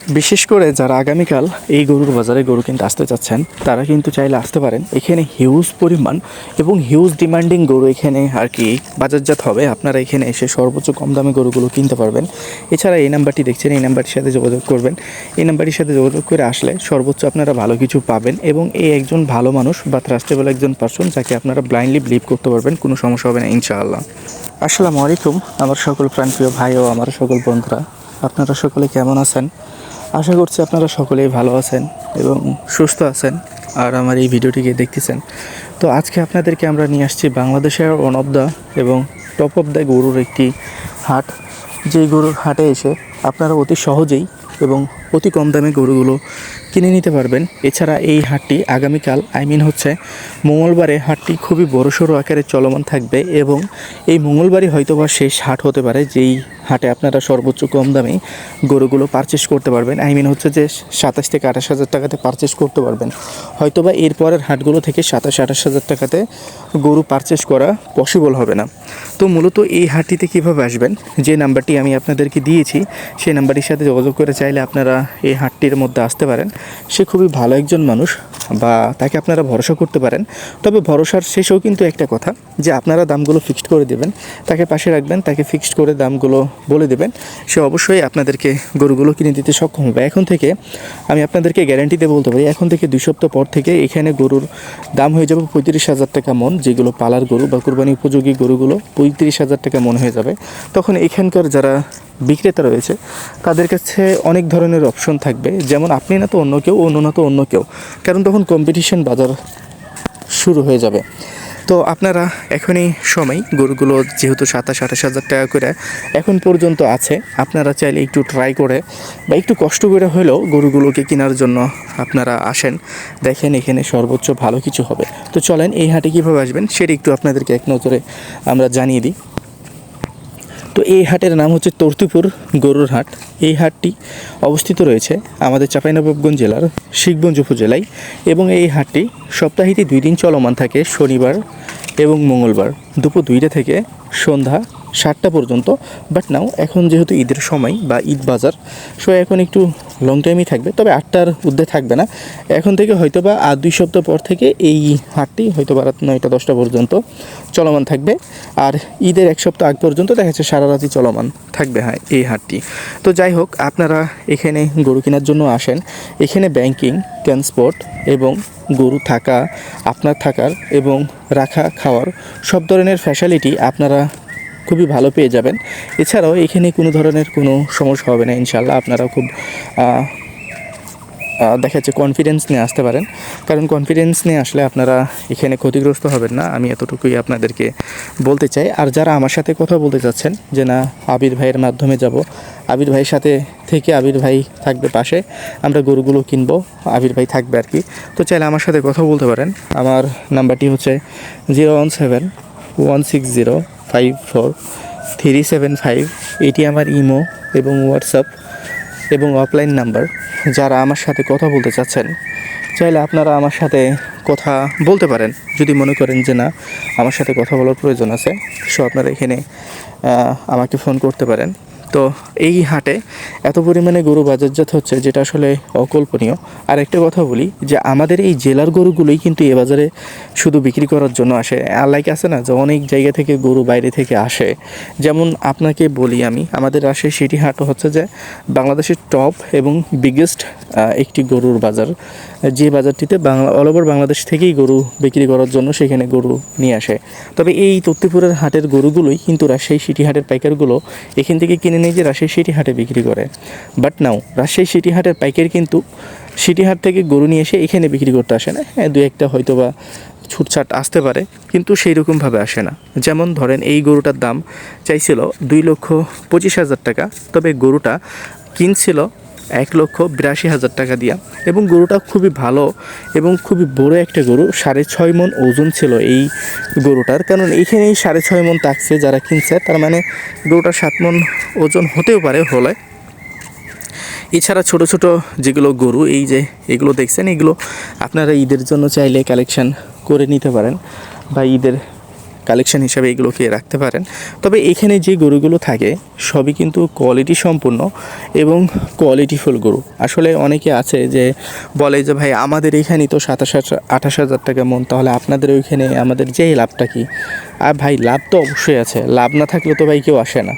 বিশেষ করে যারা আগামীকাল এই গরুর বাজারে গরু কিনতে আসতে চাচ্ছেন, তারা কিন্তু চাইলে আসতে পারেন। এখানে হিউজ পরিমাণ এবং হিউজ ডিমান্ডিং গরু এখানে আর কি বাজারজাত হবে। আপনারা এখানে এসে সর্বোচ্চ কম দামে গরুগুলো কিনতে পারবেন। এছাড়া এই নাম্বারটি দেখছেন, এই নাম্বারটির সাথে যোগাযোগ করবেন। এই নাম্বারটির সাথে যোগাযোগ করে আসলে সর্বোচ্চ আপনারা ভালো কিছু পাবেন এবং এই একজন ভালো মানুষ বা ট্রাস্টেবল একজন পার্সন যাকে আপনারা ব্লাইন্ডলি বিলিভ করতে পারবেন, কোনো সমস্যা হবে না, ইনশাআল্লাহ। আসসালামু আলাইকুম, আমার সকল প্রাণপ্রিয় ভাই ও আমার সকল বন্ধুরা। আপনারা সকলে কেমন আছেন? আশা করছি আপনারা সকলেই ভালো আছেন এবং সুস্থ আছেন আর আমার এই ভিডিওটিকে দেখতেছেন। তো আজকে আপনাদেরকে আমরা নিয়ে আসছি বাংলাদেশের ওয়ান অফ দ্য এবং টপ অফ দ্য গরুর একটি হাট। যেই গরুর হাটে এসে আপনারা অতি সহজেই এবং অতি কম দামে গরুগুলো কিনে নিতে পারবেন। এছাড়া এই হাটটি আগামীকাল, আই মিন হচ্ছে মঙ্গলবারে, হাটটি খুবই বড়সড় আকারে চলমান থাকবে এবং এই মঙ্গলবারই হয়তোবা শেষ হাট হতে পারে, যেই হাটে আপনারা সর্বোচ্চ কম দামে গরুগুলো পারচেস করতে পারবেন। আই মিন হচ্ছে যে সাতাশ থেকে আঠাশ হাজার টাকাতে পারচেস করতে পারবেন। হয়তোবা এরপরের হাটগুলো থেকে সাতাশ আঠাশ হাজার টাকাতে গরু পারচেস করা পসিবল হবে না। তো মূলত এই হাটটিতে কীভাবে আসবেন? যে নাম্বারটি আমি আপনাদেরকে দিয়েছি, সেই নাম্বারটির সাথে যোগাযোগ করে চাইলে আপনারা এই হাটটির মধ্যে আসতে পারেন। সে খুবই ভালো একজন মানুষ বা তাকে আপনারা ভরসা করতে পারেন। তবে ভরসার শেষেও কিন্তু একটা কথা, যে আপনারা দামগুলো ফিক্সড করে দেবেন, তাকে পাশে রাখবেন, তাকে ফিক্সড করে দামগুলো বলে দেবেন। সে অবশ্যই আপনাদেরকে গরুগুলো কিনে দিতে সক্ষম হবে। এখন থেকে আমি আপনাদেরকে গ্যারান্টিতে বলতে পারি, এখন থেকে দুই সপ্তাহ পর থেকে এখানে গরুর দাম হয়ে যাবে পঁয়ত্রিশ হাজার টাকা মন, যেগুলো পালার গরু বা কুরবানি উপযোগী গরুগুলো পঁয়ত্রিশ হাজার টাকা মনে হয়ে যাবে। তখন এখানকার যারা বিক্রেতা রয়েছে, তাদের কাছে অনেক ধরনের অপশন থাকবে। যেমন আপনি না তো অন্য কেউ, অন্য না তো অন্য কেউ। কারণ তখন কম্পিটিশন বাজার শুরু হয়ে যাবে। তো আপনারা এখনই সময়, গরুগুলো যেহেতু সাতাশ, আঠাশ হাজার টাকা করে এখন পর্যন্ত আছে, আপনারা চাইলে একটু ট্রাই করে বা একটু কষ্ট করে হলেও গরুগুলোকে কেনার জন্য আপনারা আসেন। দেখেন এখানে সর্বোচ্চ ভালো কিছু হবে। তো চলেন এই হাটে কীভাবে আসবেন, সেটা একটু আপনাদেরকে এক নজরে আমরা জানিয়ে দিই। তো এই হাটের নাম হচ্ছে তর্তিপুর গরুর হাট। এই হাটটি অবস্থিত রয়েছে আমাদের চাঁপাইনবাবগঞ্জ জেলার শিখগঞ্জ উপজেলায় এবং এই হাটটি সপ্তাহিতে দুই দিন চলমান থাকে শনিবার এবং মঙ্গলবার। দুপুর দুইটা থেকে সন্ধ্যা সাতটা পর্যন্ত বাট নাও এখন যেহেতু ঈদের সময় বা ঈদ বাজার সো এখন একটু লং টাইমই থাকবে, তবে আটটার ঊর্ধ্বে থাকবে না। এখন থেকে হয়তো বা আর দুই সপ্তাহ পর থেকে এই হাটটি হয়তো বা রাত নয়টা, দশটা পর্যন্ত চলমান থাকবে। আর ঈদের এক সপ্তাহ আগ পর্যন্ত দেখা যাচ্ছে সারা রাতই চলমান থাকবে হ্যাঁ এই হাটটি। তো যাই হোক, আপনারা এখানে গরু কেনার জন্য আসেন। এখানে ব্যাংকিং ট্রান্সপোর্ট এবং গরু থাকা, আপনার থাকার এবং রাখা খাওয়ার সব ধরনের ফ্যাসিলিটি আপনারা খুবই ভালো পেয়ে যাবেন। এছাড়াও এখানে কোনো ধরনের কোনো সমস্যা হবে না ইনশাল্লাহ আপনারা খুব দেখা যাচ্ছে কনফিডেন্স নিয়ে আসতে পারেন। কারণ কনফিডেন্স নিয়ে আসলে আপনারা এখানে ক্ষতিগ্রস্ত হবেন না, আমি এতটুকুই আপনাদেরকে বলতে চাই। আর যারা আমার সাথে কথা বলতে চাচ্ছেন, যে না, আবির ভাইয়ের মাধ্যমে যাব, আবির ভাইয়ের সাথে থেকে আবির ভাই থাকবে পাশে, আমরা গরুগুলো কিনবো, আবির ভাই থাকবে আর কি। তো চাইলে আমার সাথে কথা বলতে পারেন। আমার নাম্বারটি হচ্ছে zero one seven one six zero five four three seven five এটি আমার ইমো এবং হোয়াটসঅ্যাপ এবং অফলাইন নাম্বার যারা আমার সাথে কথা বলতে চাচ্ছেন, চাইলে আপনারা আমার সাথে কথা বলতে পারেন। যদি মনে করেন যে না, আমার সাথে কথা বলার প্রয়োজন আছে সো আপনারা এখানে আমাকে ফোন করতে পারেন। তো এই হাটে এত পরিমাণে গরু বাজারজাত হচ্ছে যেটা আসলে অকল্পনীয়। আর একটা কথা বলি যে আমাদের এই জেলার গরুগুলোই কিন্তু এ বাজারে শুধু বিক্রি করার জন্য আসে। লাইক আছে না যে অনেক জায়গা থেকে গরু বাইরে থেকে আসে। যেমন আপনাকে বলি আমি, আমাদের রাজশাহী সিটি হাট হচ্ছে যে বাংলাদেশের টপ এবং বিগেস্ট একটি গরুর বাজার। যে বাজারটিতে বাংলা অল ওভার বাংলাদেশ থেকেই গরু বিক্রি করার জন্য সেখানে গরু নিয়ে আসে। তবে এই তত্তিপুরের হাটের গরুগুলোই কিন্তু রাজশাহী সিটি হাটের পাইকারগুলো এখান থেকে কিনে নিয়ে যে রাজশাহী সিটি হাটে বিক্রি করে। বাট নাও রাজশাহী সিটি হাটের পাইকের কিন্তু সিটি হাট থেকে গরু নিয়ে এসে এখানে বিক্রি করতে আসে না। হ্যাঁ দু একটা হয়তো বা ছুটছাট আসতে পারে, কিন্তু সেই রকমভাবে আসে না। যেমন ধরেন এই গরুটার দাম চাইছিল দুই লক্ষ পঁচিশ হাজার টাকা, তবে গরুটা কিনছিল এক লক্ষ বিরাশি হাজার টাকা দিয়া। এবং গরুটা খুবই ভালো এবং খুবই বড় একটা গরু, সাড়ে ছয় মন ওজন ছিল এই গরুটার। কারণ এইখানেই সাড়ে ছয় মন থাকছে যারা কিনছে, তার মানে গরুটা সাত মন ওজন হতেও পারে হলে। এছাড়া ছোট ছোট যেগুলো গরু, এই যে এগুলো দেখছেন, এগুলো আপনারা ঈদের জন্য চাইলে কালেকশন করে নিতে পারেন। বা ঈদের কালেকশন হিসাবে এগুলোকে রাখতে পারেন। তবে এখানে যে গরুগুলো থাকে, সবই কিন্তু কোয়ালিটি সম্পূর্ণ এবং কোয়ালিটিফুল গরু। আসলে অনেকে আছে যে বলে যে, ভাই, আমাদের এখানেই তো সাতাশ হাজার, আঠাশ হাজার টাকা মন, তাহলে আপনাদের ওইখানে আমাদের যেই লাভটা কি? আর ভাই, লাভ তো অবশ্যই আছে। লাভ না থাকলে তো ভাই কেউ আসে না।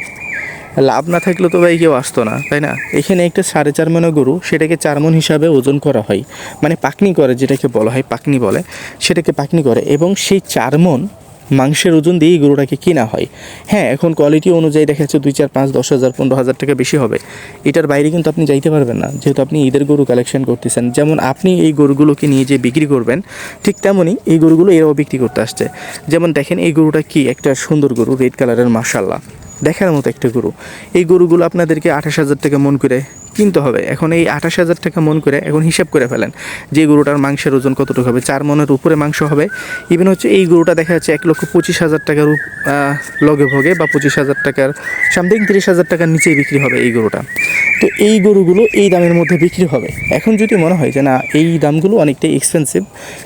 লাভ না থাকলে তো ভাই কেউ আসতো না, তাই না? এখানে একটা সাড়ে চার মনে গরু, সেটাকে চার মন হিসাবে ওজন করা হয়। মানে পাকনি করে, যেটাকে বলা হয় পাকনি বলে, সেটাকে পাকনি করে এবং সেই চার মন মাংসের ওজন দিয়েই গরুটাকে কেনা হয়। হ্যাঁ এখন কোয়ালিটি অনুযায়ী দেখা যাচ্ছে দুই, চার, পাঁচ, দশ হাজার, পনেরো হাজার টাকা বেশি হবে। এটার বাইরে কিন্তু আপনি যাইতে পারবেন না। যেহেতু আপনি ঈদের গরু কালেকশন করতেছেন, যেমন আপনি এই গরুগুলোকে নিয়ে যে বিক্রি করবেন, ঠিক তেমনই এই গরুগুলো এরাও বিক্রি করতে আসছে। যেমন দেখেন এই গরুটা কি? একটা সুন্দর গরু রেড কালারের মার্শাল্লাহ দেখার মতো একটা গরু। এই গরুগুলো আপনাদেরকে আঠাশ হাজার টাকা মন করে কিনতে হবে। এখন এই আঠাশ হাজার টাকা মন করে এখন হিসাব করে ফেলেন যে গরুটার মাংসের ওজন কতটুকু হবে। চার মনের উপরে মাংস হবে। ইভেন হচ্ছে এই গরুটা দেখা যাচ্ছে এক লক্ষ পঁচিশ হাজার টাকার লগে ভোগে বা পঁচিশ হাজার টাকার, সামথিং তিরিশ হাজার টাকার নিচেই বিক্রি হবে এই গরুটা। তো এই গরুগুলো এই দামের মধ্যে বিক্রি হবে। এখন যদি মনে হয় যে না, এই দামগুলো অনেকটাই এক্সপেন্সিভ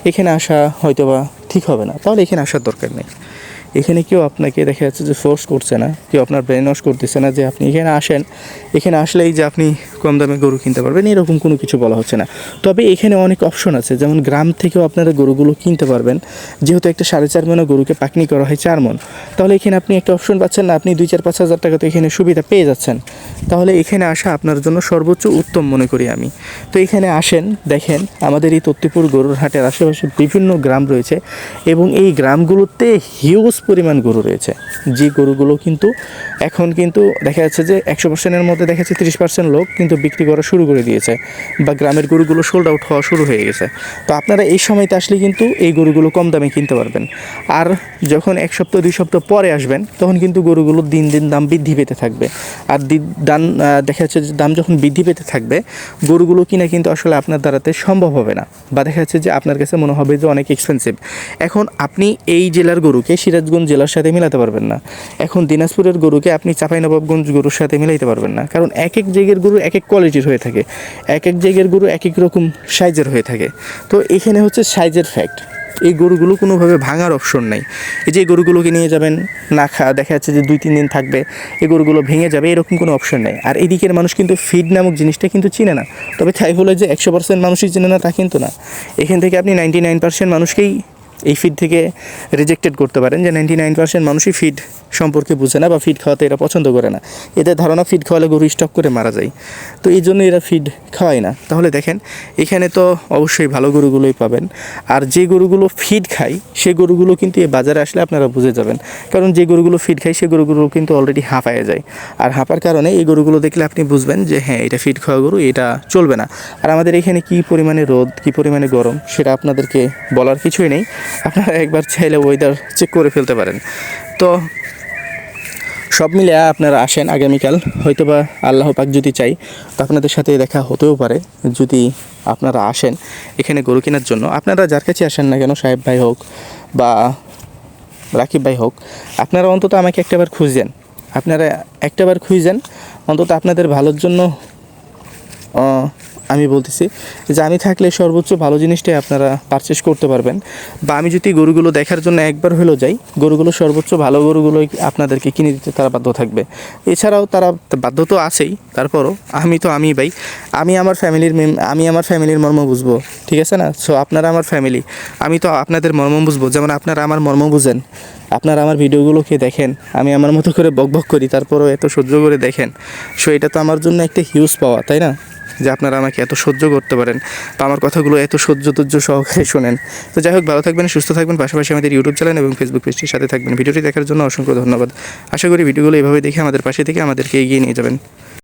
এখানে আসা হয়তো বা ঠিক হবে না। তাহলে এখানে আসার দরকার নেই। এখানে কেউ আপনাকে দেখা যাচ্ছে যে ফোর্স করছে না, কেউ আপনার ব্রেন ওয়াশ করতেছে না যে আপনি এখানে আসেন। এখানে আসলেই যে আপনি কম দামে গরু কিনতে পারবেন, এরকম কোনো কিছু বলা হচ্ছে না। তবে এখানে অনেক অপশন আছে, যেমন গ্রাম থেকেও আপনারা গরুগুলো কিনতে পারবেন। যেহেতু একটা সাড়ে চার মনে গরুকে পাকনি করা হয় চার মন, তাহলে এখানে আপনি একটা অপশন পাচ্ছেন না, আপনি দুই চার পাঁচ হাজার টাকা তো এখানে সুবিধা পেয়ে যাচ্ছেন। তাহলে এখানে আসা আপনার জন্য সর্বোচ্চ উত্তম মনে করি আমি। তো এখানে আসেন, দেখেন, আমাদের এই তত্তিপুর গরুর হাটের আশেপাশে বিভিন্ন গ্রাম রয়েছে এবং এই গ্রামগুলোতে হিউজ পরিমাণ গরু রয়েছে। যে গরুগুলো কিন্তু এখন কিন্তু দেখা যাচ্ছে যে একশো পার্সেন্টের মধ্যে দেখা যাচ্ছে তিরিশ পার্সেন্ট লোক, কিন্তু বিক্রি করা শুরু করে দিয়েছে বা গ্রামের গরুগুলো সোল্ড আউট হওয়া শুরু হয়ে গেছে। তো আপনারা এই সময়তে আসলে কিন্তু এই গরুগুলো কম দামে কিনতে পারবেন। আর যখন এক সপ্তাহ, দুই সপ্তাহ পরে আসবেন, তখন কিন্তু গরুগুলো দিন দিন দাম বৃদ্ধি পেতে থাকবে। আর দি- দান দেখা যাচ্ছে যে দাম যখন বৃদ্ধি পেতে থাকবে, গরুগুলো কিনা কিন্তু আসলে আপনার দ্বারাতে সম্ভব হবে না। বা দেখা যাচ্ছে যে আপনার কাছে মনে হবে যে অনেক এক্সপেন্সিভ এখন আপনি এই জেলার গরুকে সিরাজগঞ্জ জেলার সাথে মিলাতে পারবেন না। এখন দিনাজপুরের গরুকে আপনি চাঁপাইনবাবগঞ্জ গরুর সাথে মিলাইতে পারবেন না। কারণ এক এক জায়গার গরু এক কোয়ালিটির হয়ে থাকে। এক এক জায়গার গরু এক এক রকম সাইজের হয়ে থাকে। তো এখানে হচ্ছে সাইজের ফ্যাক্ট এই গরুগুলো কোনোভাবে ভাঙার অপশন নাই। এই যে গরুগুলোকে নিয়ে যাবেন, না খা, দেখা যাচ্ছে যে দুই তিন দিন থাকবে, এই গরুগুলো ভেঙে যাবে, এরকম কোনো অপশন নেই। আর এদিকের মানুষ কিন্তু ফিড নামক জিনিসটা কিন্তু চিনে না। তবে তাই বলে যে একশো পার্সেন্ট মানুষই চিনে না, তা কিন্তু না। এখান থেকে আপনি নাইনটি নাইন পার্সেন্ট মানুষকেই এই ফিড থেকে রিজেক্টেড করতে পারেন যে নাইনটি নাইন পার্সেন্ট মানুষই ফিড সম্পর্কে বুঝে না বা ফিড খাওয়াতে এরা পছন্দ করে না। এদের ধারণা ফিড খাওয়ালে গরু স্টক করে মারা যায়। তো এই জন্য এরা ফিড খাওয়ায় না। তাহলে দেখেন, এখানে তো অবশ্যই ভালো গরুগুলোই পাবেন। আর যে গরুগুলো ফিড খায়, সে গরুগুলো কিন্তু এই বাজারে আসলে আপনারা বুঝে যাবেন। কারণ যে গরুগুলো ফিড খায়, সে গরুগুলো কিন্তু অলরেডি হাঁপায়ে যায়। আর হাঁপার কারণে এই গরুগুলো দেখলে আপনি বুঝবেন যে হ্যাঁ এটা ফিড খাওয়া গরু, এটা চলবে না। আর আমাদের এখানে কি পরিমাণে রোদ, কি পরিমাণে গরম, সেটা আপনাদেরকে বলার কিছুই নেই। আপনারা একবার চাইলে ওয়েদার চেক করে ফেলতে পারেন। তো সব মিলে আপনারা আসেন আগামীকাল, হয়তোবা আল্লাহ পাক যদি চাই, তো আপনাদের সাথে দেখা হতেও পারে। যদি আপনারা আসেন এখানে গরু কেনার জন্য, আপনারা যার কাছে আসেন না কেন, সাহেব ভাই হোক বা রাকিব ভাই হোক, আপনারা অন্তত আমাকে একটাবার খুঁজছেন আপনারা একটাবার খুঁজছেন অন্তত আপনাদের ভালোর জন্য আমি বলতেছি যে আমি থাকলে সর্বোচ্চ ভালো জিনিসটাই আপনারা পারচেস করতে পারবেন। বা আমি যদি গরুগুলো দেখার জন্য একবার হলেও যাই, গরুগুলো সর্বোচ্চ ভালো গরুগুলোই আপনাদেরকে কিনে দিতে তারা বাধ্য থাকবে। এছাড়াও তারা বাধ্য তো আছেই, তারপরও আমি তো আমি ভাই। আমি আমার ফ্যামিলির আমি আমার ফ্যামিলির মর্ম বুঝব, ঠিক আছে না? সো আপনারা আমার ফ্যামিলি আমি তো আপনাদের মর্ম বুঝব, যেমন আপনারা আমার মর্ম বুঝেন। আপনারা আমার ভিডিওগুলোকে দেখেন? আমি আমার মতো করে বক বক করি, তারপরও এত সহ্য করে দেখেন। সো এটা তো আমার জন্য একটা হিউজ পাওয়া তাই না? যে আপনারা আমাকে এত সহ্য করতে পারেন বা আমার কথাগুলো এত সহ্য তহ্য সহকারে শোনেন। তো যাই হোক, ভালো থাকবেন, সুস্থ থাকবেন, পাশাপাশি আমাদের ইউটিউব চ্যানেল এবং ফেসবুক পেজটির সাথে থাকবেন। ভিডিওটি দেখার জন্য অসংখ্য ধন্যবাদ। আশা করি ভিডিওগুলো এভাবে দেখে আমাদের পাশে থেকে আমাদেরকে এগিয়ে নিয়ে যাবেন।